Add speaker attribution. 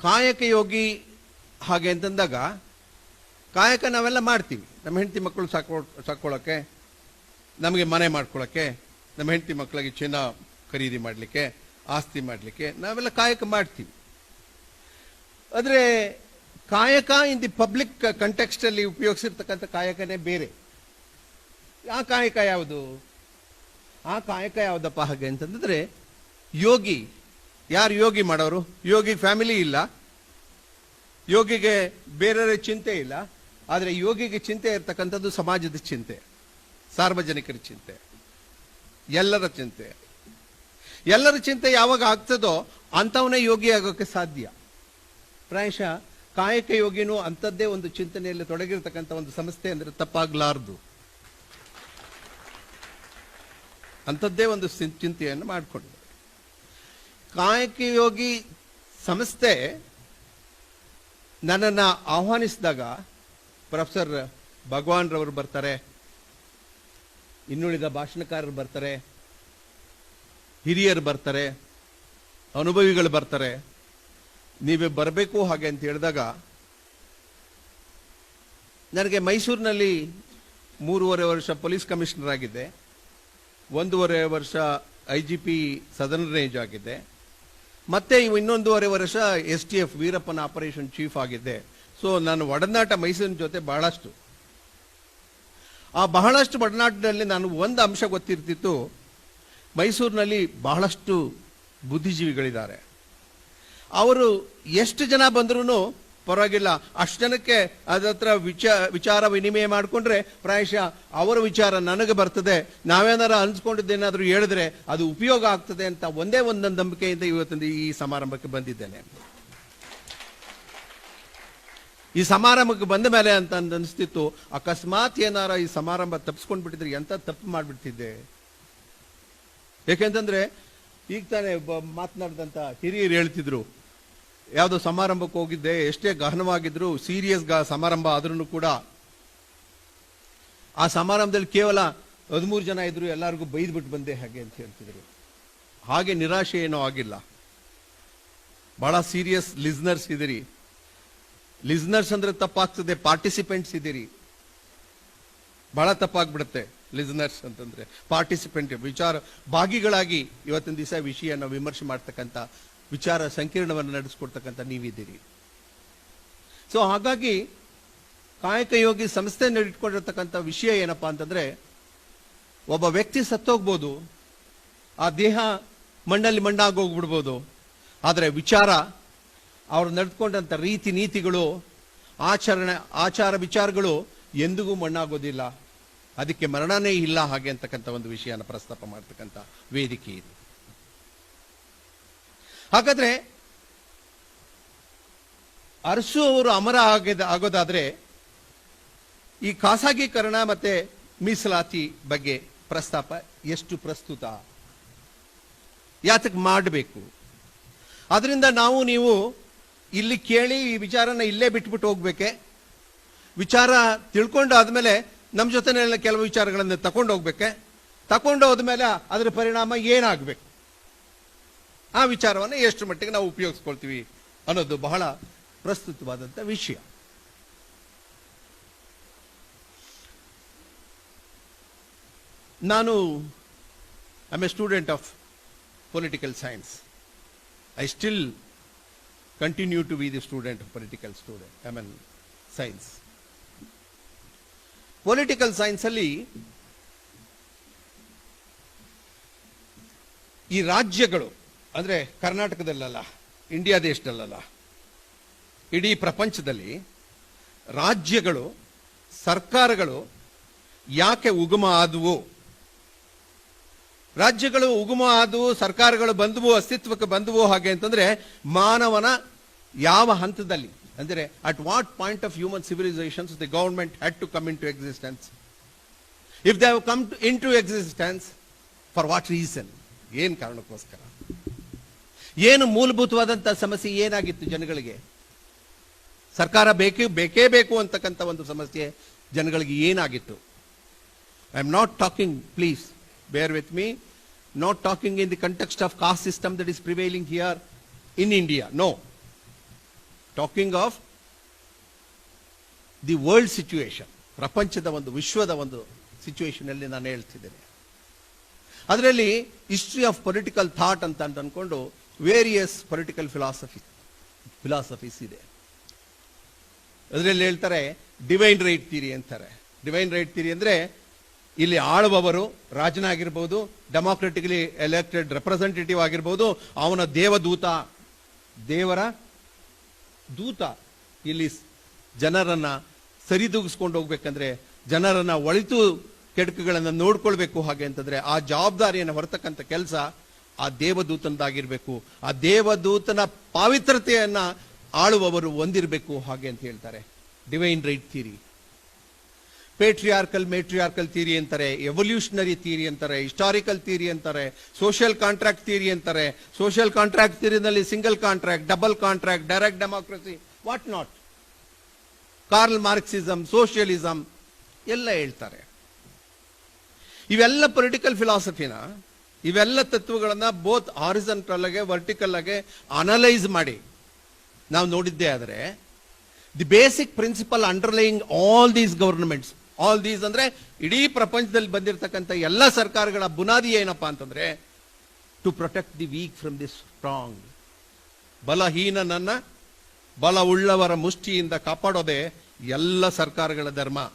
Speaker 1: ಕಾಯಕ ಯೋಗಿ ಹಾಗೆ ಅಂತಂದಾಗ ಕಾಯಕ ನಾವೆಲ್ಲ ಮಾಡ್ತೀವಿ. ನಮ್ಮ ಹೆಂಡತಿ ಮಕ್ಕಳು ಸಾಕೋ ಸಾಕೊಳ್ಳೋಕ್ಕೆ ನಮಗೆ ಮನೆ ಮಾಡ್ಕೊಳ್ಳೋಕ್ಕೆ ನಮ್ಮ ಹೆಂಡತಿ ಮಕ್ಕಳಿಗೆ ಚಿನ್ನ ಖರೀದಿ ಮಾಡಲಿಕ್ಕೆ, ಆಸ್ತಿ ಮಾಡಲಿಕ್ಕೆ ನಾವೆಲ್ಲ ಕಾಯಕ ಮಾಡ್ತೀವಿ. ಆದರೆ ಕಾಯಕ ಇನ್ ದಿ ಪಬ್ಲಿಕ್ ಕಂಟೆಕ್ಸ್ಟಲ್ಲಿ ಉಪಯೋಗಿಸಿರ್ತಕ್ಕಂಥ ಕಾಯಕನೇ ಬೇರೆ. ಆ ಕಾಯಕ ಯಾವುದು? ಆ ಕಾಯಕ ಯಾವುದಪ್ಪ ಹಾಗೆ ಅಂತಂದರೆ ಯೋಗಿ. ಯಾರು ಯೋಗಿ ಮಾಡೋರು? ಯೋಗಿ ಫ್ಯಾಮಿಲಿ ಇಲ್ಲ. ಯೋಗಿಗೆ ಬೇರೆಯವರ ಚಿಂತೆ ಇಲ್ಲ. ಆದರೆ ಯೋಗಿಗೆ ಚಿಂತೆ ಇರತಕ್ಕಂಥದ್ದು ಸಮಾಜದ ಚಿಂತೆ, ಸಾರ್ವಜನಿಕರ ಚಿಂತೆ, ಎಲ್ಲರ ಚಿಂತೆ. ಎಲ್ಲರ ಚಿಂತೆ ಯಾವಾಗ ಆಗ್ತದೋ ಅಂಥವನೇ ಯೋಗಿ ಆಗೋಕ್ಕೆ ಸಾಧ್ಯ. ಪ್ರಾಯಶಃ ಕಾಯಕ ಯೋಗಿನೂ ಅಂಥದ್ದೇ ಒಂದು ಚಿಂತನೆಯಲ್ಲಿ ತೊಡಗಿರ್ತಕ್ಕಂಥ ಒಂದು ಸಂಸ್ಥೆ ಅಂದ್ರೆ ತಪ್ಪಾಗಲಾರದು. ಅಂಥದ್ದೇ ಒಂದು ಚಿಂತೆಯನ್ನು ಮಾಡಿಕೊಂಡಿದೆ ಕಾಯಕ ಯೋಗಿ ಸಂಸ್ಥೆ ನನ್ನನ್ನು ಆಹ್ವಾನಿಸಿದಾಗ ಪ್ರೊಫೆಸರ್ ಭಗವಾನ್ ರವರು ಬರ್ತಾರೆ, ಇನ್ನುಳಿದ ಭಾಷಣಕಾರರು ಬರ್ತಾರೆ, ಹಿರಿಯರು ಬರ್ತಾರೆ, ಅನುಭವಿಗಳು ಬರ್ತಾರೆ. ನೀವೇ ಬರಬೇಕು ಹಾಗೆ ಅಂತ ಹೇಳಿದಾಗ ನನಗೆ ಮೈಸೂರಿನಲ್ಲಿ ಮೂರುವರೆ ವರ್ಷ ಪೊಲೀಸ್ ಕಮಿಷನರ್ ಆಗಿದ್ದೆ, ಒಂದೂವರೆ ವರ್ಷ I G P southern range ಆಗಿದ್ದೆ. ಮತ್ತೆ ಇವು ಇನ್ನೊಂದೂವರೆ ವರ್ಷ ಎಸ್ ಟಿ ಎಫ್ ವೀರಪ್ಪನ ಆಪರೇಷನ್ ಚೀಫ್ ಆಗಿದ್ದೆ. ಸೊ ನಾನು ಒಡನಾಟ ಮೈಸೂರಿನ ಜೊತೆ ಬಹಳಷ್ಟು. ಆ ಬಹಳಷ್ಟು ಒಡನಾಟದಲ್ಲಿ ನಾನು ಒಂದು ಅಂಶ ಗೊತ್ತಿರ್ತಿತ್ತು. ಮೈಸೂರಿನಲ್ಲಿ ಬಹಳಷ್ಟು ಬುದ್ಧಿಜೀವಿಗಳಿದ್ದಾರೆ. ಅವರು ಎಷ್ಟು ಜನ ಬಂದ್ರೂ ಪರವಾಗಿಲ್ಲ. ಅಷ್ಟು ಜನಕ್ಕೆ ಅದತ್ರ ವಿಚ, ವಿಚಾರ ವಿನಿಮಯ ಮಾಡಿಕೊಂಡ್ರೆ ಪ್ರಾಯಶಃ ಅವರ ವಿಚಾರ ನನಗೆ ಬರ್ತದೆ. ನಾವೇನಾರ ಅನ್ಸ್ಕೊಂಡಿದ್ದೇನಾದ್ರೂ ಹೇಳಿದ್ರೆ ಅದು ಉಪಯೋಗ ಆಗ್ತದೆ ಅಂತ ಒಂದೇ ಒಂದೊಂದು ನಂಬಿಕೆಯಿಂದ ಇವತ್ತಿನ ಈ ಸಮಾರಂಭಕ್ಕೆ ಬಂದಿದ್ದೇನೆ. ಈ ಸಮಾರಂಭಕ್ಕೆ ಬಂದ ಮೇಲೆ ಅಂತ ಅನಿಸ್ತಿತ್ತು. ಅಕಸ್ಮಾತ್ ಏನಾರ ಈ ಸಮಾರಂಭ ತಪ್ಪಿಸ್ಕೊಂಡು ಬಿಟ್ಟಿದ್ರೆ ಎಂತ ತಪ್ಪು ಮಾಡಿಬಿಡ್ತಿದ್ದೆ? ಏಕೆಂತಂದ್ರೆ ಈಗ ತಾನೇ ಮಾತನಾಡಿದಂತ ಹಿರಿಯರು ಹೇಳ್ತಿದ್ರು. ಯಾವುದೋ ಸಮಾರಂಭಕ್ಕೆ ಹೋಗಿದ್ದೆ, ಎಷ್ಟೇ ಗಹನವಾಗಿದ್ರು ಸೀರಿಯಸ್ ಗ ಸಮಾರಂಭ ಆದ್ರೂ ಕೂಡ ಆ ಸಮಾರಂಭದಲ್ಲಿ ಕೇವಲ ಹದಿಮೂರು ಜನ ಇದ್ರು ಎಲ್ಲರಿಗೂ ಬೈದ್ಬಿಟ್ಟು ಬಂದೆ ಹಾಗೆ ಅಂತ ಹೇಳ್ತಿದ್ರು. ಹಾಗೆ ನಿರಾಶೆ ಏನೋ ಆಗಿಲ್ಲ. ಬಹಳ ಸೀರಿಯಸ್ ಲಿಸ್ನರ್ಸ್ ಇದ್ದೀರಿ ಲಿಸ್ನರ್ಸ್ ಅಂದ್ರೆ ತಪ್ಪಾಗ್ತದೆ ಪಾರ್ಟಿಸಿಪೆಂಟ್ಸ್ ಇದ್ದೀರಿ ಬಹಳ ತಪ್ಪಾಗ್ಬಿಡುತ್ತೆ ಲಿಸ್ನರ್ಸ್ ಅಂತಂದ್ರೆ. ಪಾರ್ಟಿಸಿಪೆಂಟ್ ವಿಚಾರ, ಭಾಗಿಗಳಾಗಿ ಇವತ್ತಿನ ದಿವಸ ವಿಷಯನ ವಿಮರ್ಶೆ ಮಾಡ್ತಕ್ಕಂಥ ವಿಚಾರ ಸಂಕಿರಣವನ್ನು ನಡೆಸ್ಕೊಡ್ತಕ್ಕಂಥ ನೀವಿದ್ದೀರಿ. ಸೊ ಹಾಗಾಗಿ ಕಾಯಕ ಯೋಗಿ ಸಂಸ್ಥೆ ಇಟ್ಕೊಂಡಿರ್ತಕ್ಕಂಥ ವಿಷಯ ಏನಪ್ಪ ಅಂತಂದ್ರೆ, ಒಬ್ಬ ವ್ಯಕ್ತಿ ಸತ್ತೋಗ್ಬೋದು, ಆ ದೇಹ ಮಣ್ಣಲ್ಲಿ ಮಣ್ಣಾಗಿ ಹೋಗ್ಬಿಡ್ಬೋದು ಆದರೆ ವಿಚಾರ, ಅವರು ನಡೆದುಕೊಂಡಂಥ ರೀತಿ ನೀತಿಗಳು, ಆಚರಣೆ, ಆಚಾರ ವಿಚಾರಗಳು ಎಂದಿಗೂ ಮಣ್ಣಾಗೋದಿಲ್ಲ. ಅದಕ್ಕೆ ಮರಣನೇ ಇಲ್ಲ ಹಾಗೆ ಅಂತಕ್ಕಂಥ ಒಂದು ವಿಷಯನ ಪ್ರಸ್ತಾಪ ಮಾಡ್ತಕ್ಕಂಥ ವೇದಿಕೆ ಇದು. ಹಾಗಾದ್ರೆ ಅರಸು ಅವರು ಅಮರ ಆಗದ ಆಗೋದಾದ್ರೆ ಈ ಖಾಸಗೀಕರಣ ಮತ್ತೆ ಮೀಸಲಾತಿ ಬಗ್ಗೆ ಪ್ರಸ್ತಾಪ ಎಷ್ಟು ಪ್ರಸ್ತುತ? ಯಾತಕ್ಕೆ ಮಾಡಬೇಕು? ಅದರಿಂದ ನಾವು ನೀವು ಇಲ್ಲಿ ಕೇಳಿ ಈ ವಿಚಾರನ ಇಲ್ಲೇ ಬಿಟ್ಬಿಟ್ಟು ಹೋಗ್ಬೇಕೆ? ವಿಚಾರ ತಿಳ್ಕೊಂಡು ಆದಮೇಲೆ ನಮ್ಮ ಜೊತೆನೆಲ್ಲ ಕೆಲವು ವಿಚಾರಗಳನ್ನು ತಕೊಂಡು ಹೋಗ್ಬೇಕೆ ತಗೊಂಡು ಹೋದ್ಮೇಲೆ ಅದರ ಪರಿಣಾಮ ಏನಾಗಬೇಕು? ಆ ವಿಚಾರವನ್ನು ಎಷ್ಟು ಮಟ್ಟಿಗೆ ನಾವು ಉಪಯೋಗಿಸ್ಕೊಳ್ತೀವಿ ಅನ್ನೋದು ಬಹಳ ಪ್ರಸ್ತುತವಾದಂಥ ವಿಷಯ. ನಾನು I a student of political science I still continue to be the student political student I mean science political ಸೈನ್ಸಲ್ಲಿ ಈ ರಾಜ್ಯಗಳು ಅಂದ್ರೆ ಕರ್ನಾಟಕದಲ್ಲಲ್ಲ, ಇಂಡಿಯಾ ದೇಶದಲ್ಲಲ್ಲ, ಇಡೀ ಪ್ರಪಂಚದಲ್ಲಿ ರಾಜ್ಯಗಳು, ಸರ್ಕಾರಗಳು ಯಾಕೆ ಉಗಮ ಆದವು, ರಾಜ್ಯಗಳು ಉಗಮ ಆದವು, ಸರ್ಕಾರಗಳು ಬಂದವು, ಅಸ್ತಿತ್ವಕ್ಕೆ ಬಂದವು ಹಾಗೆ ಅಂತಂದ್ರೆ ಮಾನವನ ಯಾವ ಹಂತದಲ್ಲಿ, ಅಂದರೆ at what point of human civilisations the government had to come into existence if they have come into existence for what reason ಏನ್ ಕಾರಣಕ್ಕೋಸ್ಕರ? ಏನು ಮೂಲಭೂತವಾದಂಥ ಸಮಸ್ಯೆ ಏನಾಗಿತ್ತು ಜನಗಳಿಗೆ? ಸರ್ಕಾರ ಬೇಕೇ ಬೇಕೇ ಬೇಕು ಅಂತಕ್ಕಂಥ ಒಂದು ಸಮಸ್ಯೆ ಜನಗಳಿಗೆ ಏನಾಗಿತ್ತು? I am not talking please bear with me not talking in the context of caste system that is prevailing here in India no talking of the world situation ಪ್ರಪಂಚದ ಒಂದು, ವಿಶ್ವದ ಒಂದು ಸಿಚುವೇಶನಲ್ಲಿ ನಾನು ಹೇಳ್ತಿದ್ದೇನೆ. ಅದರಲ್ಲಿ ಹಿಸ್ಟ್ರಿ ಆಫ್ ಪೊಲಿಟಿಕಲ್ ಥಾಟ್ ಅಂತ ಅಂತ ಅನ್ಕೊಂಡು various political philosophy philosophies ಇದೆ. ಅದರಲ್ಲಿ ಹೇಳ್ತಾರೆ ಡಿವೈನ್ ರೈಟ್ ಥಿರಿ ಅಂತಾರೆ. ಡಿವೈನ್ ರೈಟ್ ಥಿರಿ ಅಂದರೆ, ಇಲ್ಲಿ ಆಳುವವರು ರಾಜನಾಗಿರ್ಬೋದು ಡೆಮಾಕ್ರೆಟಿಕಲಿ ಎಲೆಕ್ಟೆಡ್ ರೆಪ್ರೆಸೆಂಟೇಟಿವ್ ಆಗಿರ್ಬೋದು, ಅವನ ದೇವದೂತ, ದೇವರ ದೂತ. ಇಲ್ಲಿ ಜನರನ್ನ ಸರಿದೂಗಿಸ್ಕೊಂಡು ಹೋಗ್ಬೇಕಂದ್ರೆ, ಜನರನ್ನ ಒಳಿತು ಕೆಡುಕುಗಳನ್ನ ನೋಡ್ಕೊಳ್ಬೇಕು ಹಾಗೆ ಅಂತಂದ್ರೆ, ಆ ಜವಾಬ್ದಾರಿಯನ್ನು ಹೊರತಕ್ಕಂಥ ಕೆಲಸ ಆ ದೇವದೂತನದಾಗಿರ್ಬೇಕು, ಆ ದೇವದೂತನ ಪಾವಿತ್ರತೆಯನ್ನು ಆಳುವವರು ಹೊಂದಿರಬೇಕು ಹಾಗೆ ಅಂತ ಹೇಳ್ತಾರೆ. Divine right theory patriarchal matriarchal theory ಅಂತಾರೆ ಎವಲ್ಯೂಷನರಿ ಥಿಯರಿ ಅಂತಾರೆ ಹಿಸ್ಟಾರಿಕಲ್ ಥಿಯರಿ ಅಂತಾರೆ ಸೋಷಿಯಲ್ ಕಾಂಟ್ರಾಕ್ಟ್ ಥಿಯರಿ ಅಂತಾರೆ. Social contract ಥಿಯರಿನಲ್ಲಿ single contract double contract direct democracy what not Karl Marxism socialism ಎಲ್ಲ ಹೇಳ್ತಾರೆ. ಇವೆಲ್ಲ ಪೊಲಿಟಿಕಲ್ ಫಿಲಾಸಫಿನ ಇವೆಲ್ಲ ತತ್ವಗಳನ್ನ ಬೋತ್ ಹಾರಿಸಂಟಲ್ ಆಗಿ ವರ್ಟಿಕಲ್ ಆಗಿ ಅನಲೈಸ್ ಮಾಡಿ. ನಾವು ನೋಡಿದ್ದೇ ಆದರೆ the basic principle underlying all these governments all these ಅಂದ್ರೆ ಇಡೀ ಪ್ರಪಂಚದಲ್ಲಿ ಬಂದಿರತಕ್ಕಂಥ ಎಲ್ಲ ಸರ್ಕಾರಗಳ ಬುನಾದಿ ಏನಪ್ಪ ಅಂತಂದ್ರೆ to protect the weak from the strong ಬಲಹೀನನನ್ನ ಬಲ ಉಳ್ಳವರ ಮುಷ್ಟಿಯಿಂದ ಕಾಪಾಡೋದೇ ಎಲ್ಲ ಸರ್ಕಾರಗಳ ಧರ್ಮ.